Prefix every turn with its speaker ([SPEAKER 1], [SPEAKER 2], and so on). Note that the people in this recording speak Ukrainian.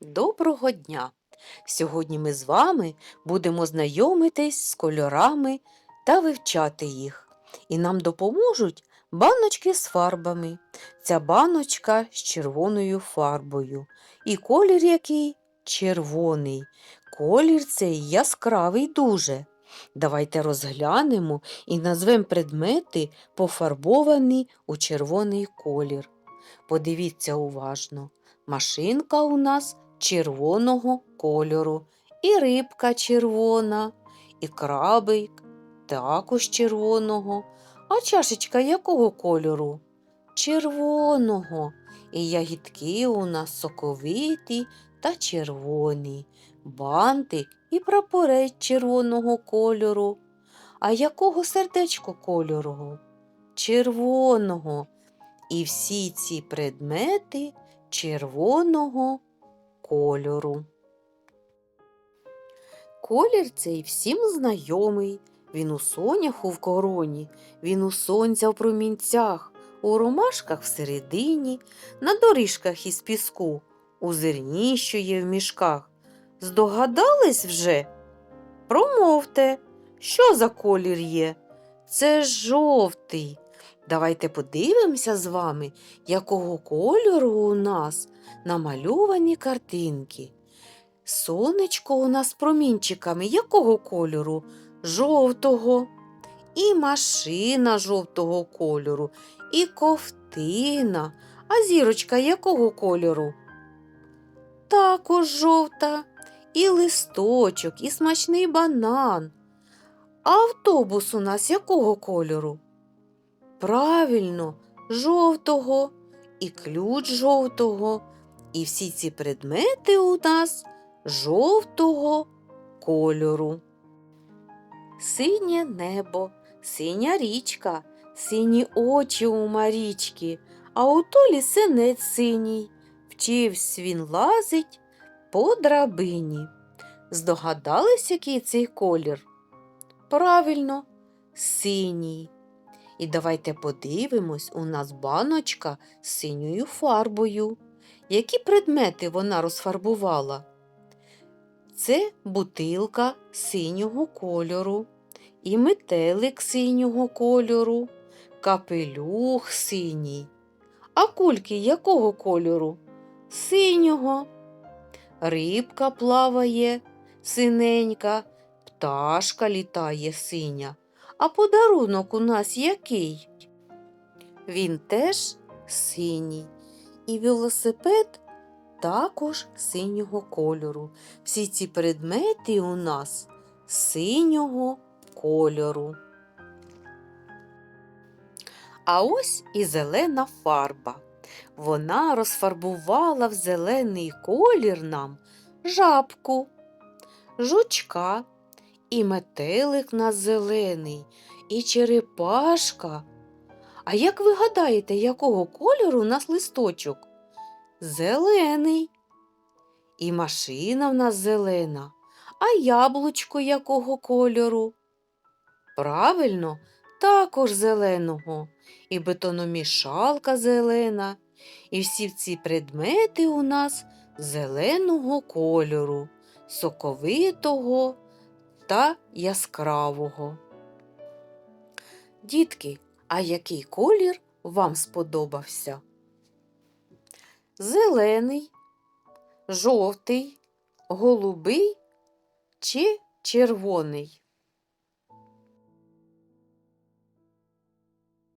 [SPEAKER 1] Доброго дня! Сьогодні ми з вами будемо знайомитись з кольорами та вивчати їх. І нам допоможуть баночки з фарбами. Ця баночка з червоною фарбою. І колір який червоний. Колір цей яскравий дуже. Давайте розглянемо і назвемо предмети, пофарбовані у червоний колір. Подивіться уважно. Машинка у нас червоного кольору, і рибка червона, і крабик також червоного. А чашечка якого кольору? Червоного. І ягідки у нас соковиті та червоні, бантик і прапорець червоного кольору. А якого сердечко кольору? Червоного. І всі ці предмети червоного кольору. Колір цей всім знайомий. Він у соняху в короні, він у сонця в промінцях, у ромашках всередині, на доріжках із піску, у зерні, що є в мішках. Здогадались вже? Промовте, що за колір є? Це жовтий. Давайте подивимося з вами, якого кольору у нас намальовані картинки. Сонечко у нас промінчиками якого кольору? Жовтого. І машина жовтого кольору, і ковтина. А зірочка якого кольору? Також жовта, і листочок, і смачний банан. А автобус у нас якого кольору? Правильно, жовтого і ключ жовтого. І всі ці предмети у нас жовтого кольору. Синє небо, синя річка, сині очі у Марічки, а у толі синець синій. Вчивсь він лазить по драбині. Здогадались, який цей колір? Правильно, синій. І давайте подивимось, у нас баночка з синьою фарбою. Які предмети вона розфарбувала? Це бутилка синього кольору, і метелик синього кольору, капелюх синій. А кульки якого кольору? Синього. Рибка плаває синенька, пташка літає синя. А подарунок у нас який? Він теж синій. І велосипед також синього кольору. Всі ці предмети у нас синього кольору. А ось і зелена фарба. Вона розфарбувала в зелений колір нам жабку, жучка, і метелик на зелений, і черепашка. А як ви гадаєте, якого кольору у нас листочок? Зелений. І машина в нас зелена, а яблучко якого кольору? Правильно, також зеленого, і бетономішалка зелена, і всі ці предмети у нас зеленого кольору, соковитого та яскравого. Дітки, а який колір вам сподобався? Зелений, жовтий, голубий чи червоний?